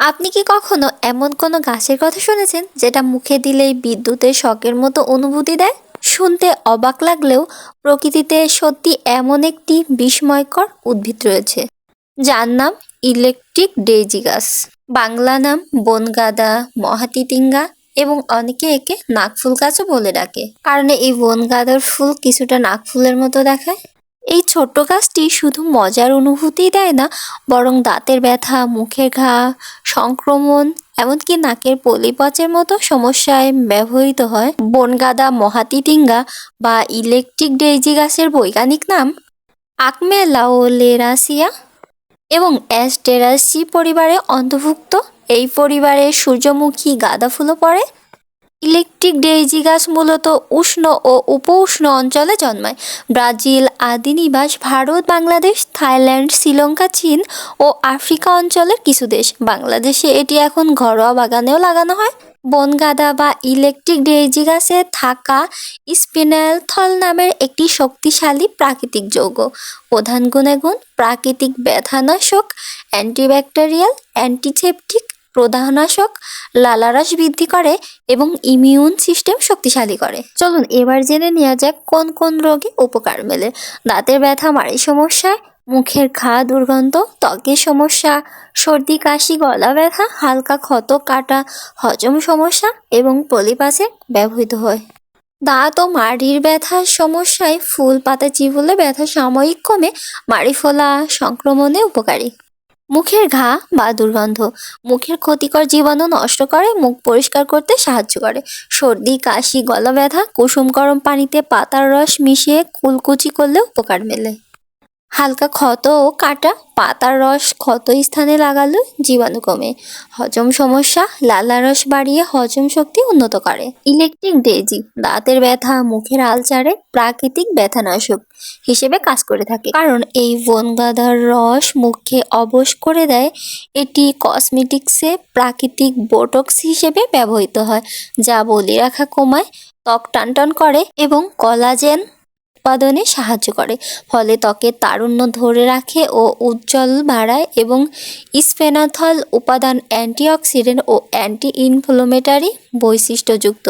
আপনি কি কখনো এমন কোনো গাছের কথা শুনেছেন যেটা মুখে দিলেই বিদ্যুতের শকের মতো অনুভূতি দেয়? শুনতে অবাক লাগলেও প্রকৃতিতে সত্যি এমন একটি বিস্ময়কর উদ্ভিদ রয়েছে, যার নাম ইলেকট্রিক ডেইজি গাছ বাংলা নাম বনগাদা মহাতিতিঙ্গা এবং অনেকে একে নাকফুল গাছও বলে ডাকে। কারণ এই বনগাদার ফুল কিছুটা নাকফুলের মতো দেখায়। এই ছোট্ট গাছটি শুধু মজার অনুভূতি দেয় না, বরং দাঁতের ব্যথা, মুখের ঘা, সংক্রমণ, এমনকি নাকের পলিপচের মতো সমস্যায় ব্যবহৃত হয়। বনগাদা মহাতিটিঙ্গা বা ইলেকট্রিক ডেইজি গাছের বৈজ্ঞানিক নাম আকমেলাওলেরাসিয়া এবং অ্যাস্টেরাসি পরিবারে অন্তর্ভুক্ত। এই পরিবারে সূর্যমুখী গাঁদা ফুলও পড়ে। ইলেকট্রিক ডেইজি গাছ মূলত উষ্ণ ও উপউষ্ণ অঞ্চলে জন্মায়। ব্রাজিল আদি নিবাস ভারত, বাংলাদেশ, থাইল্যান্ড, শ্রীলঙ্কা, চীন ও আফ্রিকা অঞ্চলের কিছু দেশ। বাংলাদেশে এটি এখন ঘরোয়া বাগানেও লাগানো হয়। বনগাদা বা ইলেকট্রিক ডেইজি গাছে থাকা স্পিনালথল নামের একটি শক্তিশালী প্রাকৃতিক যৌগ। প্রধান গুণাগুণ প্রাকৃতিক ব্যথানাশক, অ্যান্টিব্যাকটেরিয়াল, অ্যান্টিসেপটিক প্রদাহনাশক লালারস বৃদ্ধি করে এবং ইমিউন সিস্টেম শক্তিশালী করে। চলুন এবার জেনে নেওয়া যাক কোন কোন রোগে উপকার মেলে। দাঁতের ব্যথা মাড়ি সমস্যা, মুখের ঘা দুর্গন্ধ, ত্বকের সমস্যা, সর্দি, কাশি, গলা ব্যথা, হালকা ক্ষত, কাটা, হজম সমস্যা এবং পলিপাসে ব্যবহৃত হয়। দাঁত ও মাড়ির ব্যথার সমস্যায় ফুল, পাতা, চিবুলে ব্যথা সাময়িক কমে মাড়ি ফোলা, সংক্রমণে উপকারী। মুখের ঘা বা দুর্গন্ধ। মুখের ক্ষতিকর জীবাণু নষ্ট করে, মুখ পরিষ্কার করতে সাহায্য করে। সর্দি, কাশি গলা ব্যথা কুসুম গরম পানিতে পাতার রস মিশিয়ে কুলকুচি করলে উপকার মেলে। হালকা ক্ষত ও কাটা, পাতার রস ক্ষত স্থানে লাগালে জীবাণু কমে। হজম সমস্যা, লালা রস বাড়িয়ে হজম শক্তি উন্নত করে। ইলেকট্রিক ডেজি, দাঁতের ব্যথা, মুখের আলচারে প্রাকৃতিক ব্যথানাশক হিসেবে কাজ করে থাকে। কারণ এই বনগাধার রস মুখে অবশ করে দেয়, এটি কসমেটিক্সে প্রাকৃতিক বোটক্স হিসেবে ব্যবহৃত হয়, যা বলি রাখা কমায় ত্বক টানটান করে এবং কলাজেন উৎপাদনে সাহায্য করে। ফলে ত্বকের তারুণ্য ধরে রাখে ও উজ্জ্বল বাড়ায় এবং স্পেনাথল উপাদান অ্যান্টিঅক্সিডেন্ট ও অ্যান্টি ইনফ্লোমেটারি বৈশিষ্ট্যযুক্ত।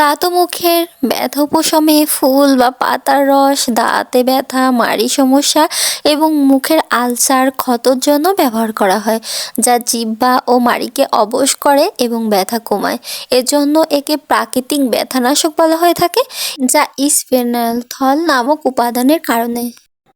দাঁত মুখের, ব্যথা উপশমে ফুল বা পাতার রস, দাঁতে ব্যথা, মাড়ি সমস্যা এবং মুখের আলসার ক্ষতর জন্য ব্যবহার করা হয়, যা জিব্বা ও মাড়িকে অবশ করে এবং ব্যথা কমায়। এজন্য একে প্রাকৃতিক ব্যথানাশক বলা হয়ে থাকে, যা ইসফেনালথল নামক উপাদানের কারণে।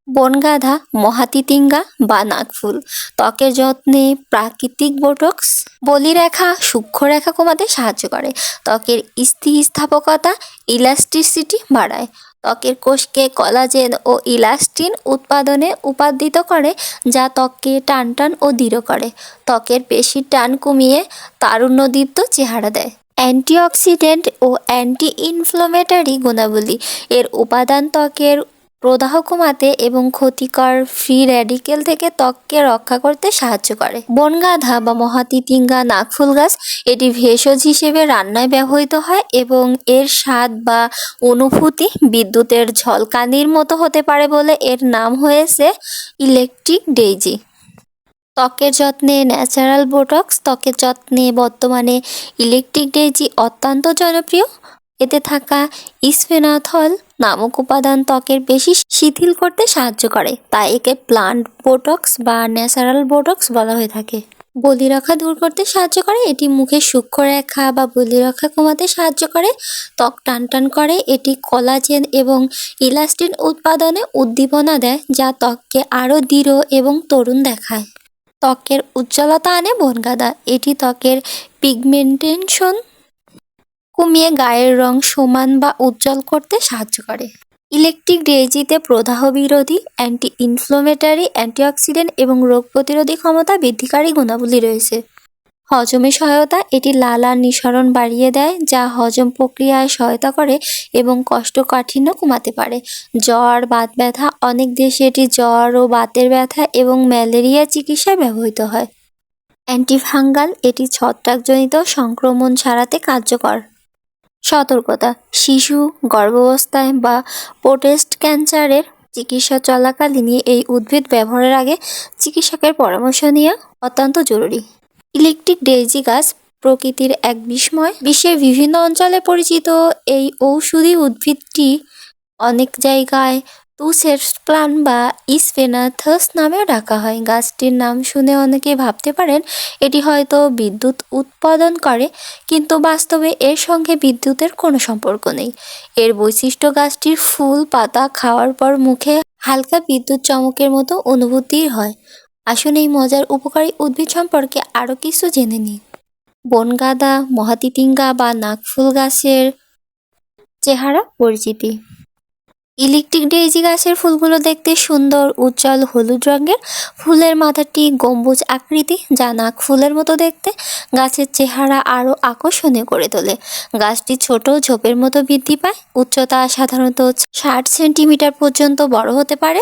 বনগাধা, মহাতিতিঙ্গা বা নাকফুল ত্বকের যত্নে প্রাকৃতিক বোটক্স, বলিরেখা সূক্ষ্ম রেখা কমাতে সাহায্য করে। ত্বকের স্থিতিস্থাপকতা ইলাস্টিসিটি বাড়ায়। ত্বকের কোষকে কলাজেন ও ইলাস্টিন উৎপাদনে উপাদিত করে, যা ত্বককে টানটান ও দৃঢ় করে। ত্বকের পেশির টান কমিয়ে তারুণ্যদীপ্ত চেহারা দেয়। অ্যান্টিঅক্সিডেন্ট ও অ্যান্টি ইনফ্লোমেটারি গুণাবলী। এর উপাদান ত্বকের প্রদাহ কমাতে এবং ক্ষতিকর ফ্রি র্যাডিকেল থেকে ত্বককে রক্ষা করতে সাহায্য করে। বনগাধা বা মহাতিতিঙ্গা নাকফুল গাছ এটি ভেষজ হিসেবে রান্নায় ব্যবহৃত হয় এবং এর স্বাদ বা অনুভূতি বিদ্যুতের ঝলকানির মতো হতে পারে বলে এর নাম হয়েছে ইলেকট্রিক ডেইজি। ত্বকের যত্নে ন্যাচারাল বোটক্স, ত্বকের যত্নে বর্তমানে ইলেকট্রিক ডেইজি অত্যন্ত জনপ্রিয়। এতে থাকা ইসফেনাথল নামক উপাদান ত্বকের বেশি শিথিল করতে সাহায্য করে, তাই একে প্লান্ট বোটক্স বা ন্যাচারাল বোটক্স বলা হয়ে থাকে। বলিরেখা দূর করতে সাহায্য করে, এটি মুখে সূক্ষ্ম রেখা বা বলিরেখা কমাতে সাহায্য করে, ত্বক টানটান করে, এটি কলাজেন এবং ইলাস্টিন উৎপাদনে উদ্দীপনা দেয়, যা ত্বককে আরও দৃঢ় এবং তরুণ দেখায়। ত্বকের উজ্জ্বলতা আনে বনগাদা, এটি ত্বকের পিগমেন্টেশন কমিয়ে গায়ের রং সমান বা উজ্জ্বল করতে সাহায্য করে। ইলেকট্রিক ডেজিতে প্রদাহ বিরোধী অ্যান্টি ইনফ্লোমেটারি অ্যান্টিঅক্সিডেন্ট এবং রোগ প্রতিরোধী ক্ষমতা বৃদ্ধিকারী গুণাবলী রয়েছে। হজমে সহায়তা, এটি লালার নিঃসরণ বাড়িয়ে দেয়, যা হজম প্রক্রিয়ায় সহায়তা করে এবং কোষ্ঠকাঠিন্য কমাতে পারে। জ্বর, বাত ব্যথা, অনেক দেশে এটি জ্বর ও বাতের ব্যথা এবং ম্যালেরিয়া চিকিৎসায় ব্যবহৃত হয়। অ্যান্টিফাঙ্গাল, এটি ছত্রাকজনিত সংক্রমণ ছাড়াতে কার্যকর। সতর্কতা। শিশু গর্ভাবস্থায় বা পোটেস্ট ক্যান্সারের চিকিৎসা চলাকালীন এই উদ্ভিদ ব্যবহারের আগে চিকিৎসকের পরামর্শ নেওয়া অত্যন্ত জরুরি। ইলেকট্রিক ডেইজি গাছ প্রকৃতির এক বিস্ময়। বিশ্বের বিভিন্ন অঞ্চলে পরিচিত এই ঔষধি উদ্ভিদটি অনেক জায়গায় তুসের প্লান বা ইসফেনাথস নামেও ডাকা হয়। গাছটির নাম শুনে অনেকে ভাবতে পারেন, এটি হয়তো বিদ্যুৎ উৎপাদন করে, কিন্তু বাস্তবে এর সঙ্গে বিদ্যুতের কোনো সম্পর্ক নেই। এর বৈশিষ্ট্য, গাছটির ফুল, পাতা খাওয়ার পর মুখে হালকা বিদ্যুৎ চমকের মতো অনুভূতি হয়। আসুন এই মজার উপকারী উদ্ভিদ সম্পর্কে আরও কিছু জেনে নিই। বনগাদা, মহাতিতিঙ্গা বা নাকফুল গাছের চেহারা পরিচিতি। ইলেকট্রিক ডেইজি গাছের ফুলগুলো দেখতে সুন্দর, উজ্জ্বল, হলুদ রঙের। ফুলের মাথাটি গম্বুজ আকৃতি, যা নাক ফুলের মতো দেখতে। গাছের চেহারা আরও আকর্ষণীয় করে তোলে। গাছটি ছোট, ঝোপের মতো বৃদ্ধি পায়। উচ্চতা সাধারণত ষাট সেন্টিমিটার পর্যন্ত বড় হতে পারে।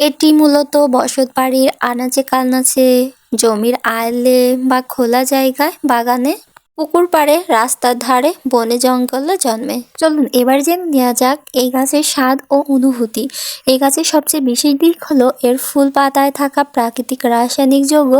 এটি মূলত বসত বাড়ির আনাচে কানাচে, জমির আয়লে বা খোলা জায়গায় বাগানে পুকুর পাড়ে, রাস্তার ধারে, বনে জঙ্গলে জন্মে। চলুন, এবার জেনে নেওয়া যাক এই গাছের স্বাদ ও অনুভূতি। এই গাছের সবচেয়ে বেশি দিক হলো এর ফুল পাতায় থাকা প্রাকৃতিক রাসায়নিক যৌগ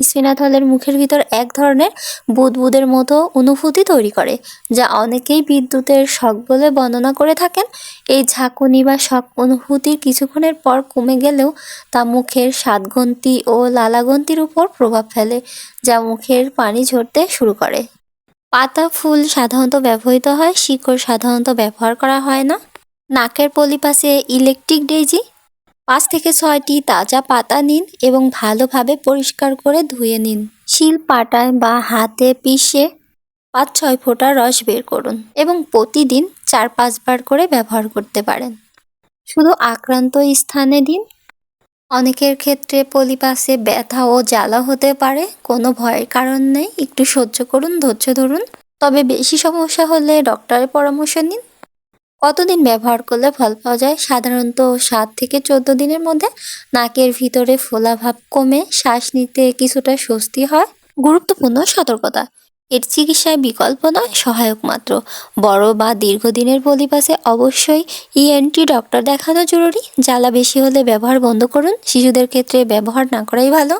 ইসফেনাথল ইসফেনাথলের মুখের ভিতর এক ধরনের বুদবুদের মতো অনুভূতি তৈরি করে, যা অনেকেই বিদ্যুতের শখ বলে বর্ণনা করে থাকেন। এই ঝাঁকুনি বা শখ অনুভূতির কিছুক্ষণের পর কমে গেলেও তা মুখের স্বাদগ্রন্থি ও লালাগ্রন্থির উপর প্রভাব ফেলে, যা মুখের পানি ঝরতে শুরু করে। পাতা, ফুল সাধারণত ব্যবহৃত হয়, শিকড় সাধারণত ব্যবহার করা হয় না। নাকের পলিপাসে ইলেকট্রিক ডেইজি পাঁচ থেকে ছয়টি তাজা পাতা নিন এবং ভালোভাবে পরিষ্কার করে ধুয়ে নিন। শিল পাটায় বা হাতে পিষে পাঁচ ছয় ফোঁটা রস বের করুন এবং প্রতিদিন চার পাঁচবার করে ব্যবহার করতে পারেন। শুধু আক্রান্ত স্থানে দিন। অনেকের ক্ষেত্রে পলিপাসে ব্যথা ও জ্বালা হতে পারে, কোনো ভয়ের কারণ নেই। একটু সহ্য করুন, ধৈর্য ধরুন। তবে বেশি সমস্যা হলে ডক্টরের পরামর্শ নিন। কতদিন ব্যবহার করলে ফল পাওয়া যায়? সাধারণত সাত থেকে চোদ্দ দিনের মধ্যে নাকের ভিতরে ফোলাভাব কমে শ্বাস নিতে কিছুটা স্বস্তি হয়। গুরুত্বপূর্ণ সতর্কতা। এর চিকিৎসায় বিকল্প নয়, সহায়ক মাত্র। বড় বা দীর্ঘদিনের পলিপাসে অবশ্যই ইএনটি ডক্টর দেখানো জরুরি। জ্বালা বেশি হলে ব্যবহার বন্ধ করুন। শিশুদের ক্ষেত্রে ব্যবহার না করাই ভালো।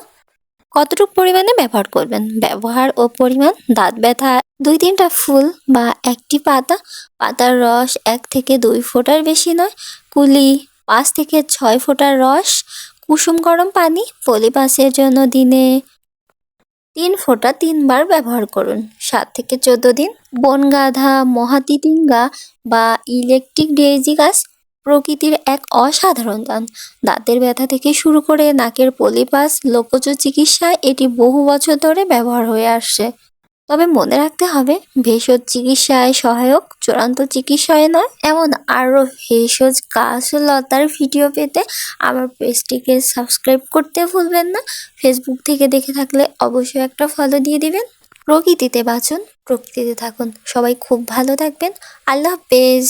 কতটুকু পরিমাণে ব্যবহার করবেন? ব্যবহার ও পরিমাণ, দাঁত ব্যথা দুই তিনটা ফুল বা একটি পাতা, পাতার রস এক থেকে দুই ফোঁটার বেশি নয়, কুলি পাঁচ থেকে ছয় ফোঁটার রস, কুসুম গরম পানি পলিপাসের জন্য দিনে তিন ফোঁটা তিনবার ব্যবহার করুন। সাত থেকে চোদ্দ দিন, বনগাধা, মহাতিতিঙ্গা বা ইলেকট্রিক ডেইজি গাছ প্রকৃতির এক অসাধারণ দান। দাঁতের ব্যথা থেকে শুরু করে নাকের পলিপাস, লোকজ চিকিৎসায় এটি বহু বছর ধরে ব্যবহার হয়ে আসছে। তবে মনে রাখতে হবে, ভেষজ চিকিৎসায় সহায়ক, চূড়ান্ত চিকিৎসায় নয়, এমন আরও ভেষজ গাছ লতার ভিডিও পেতে আমার পেজটিকে সাবস্ক্রাইব করতে ভুলবেন না। ফেসবুক থেকে দেখে থাকলে অবশ্যই একটা ফলো দিয়ে দিবেন। প্রকৃতিতে বাঁচুন, প্রকৃতিতে থাকুন। সবাই খুব ভালো থাকবেন। আল্লাহ হাফেজ।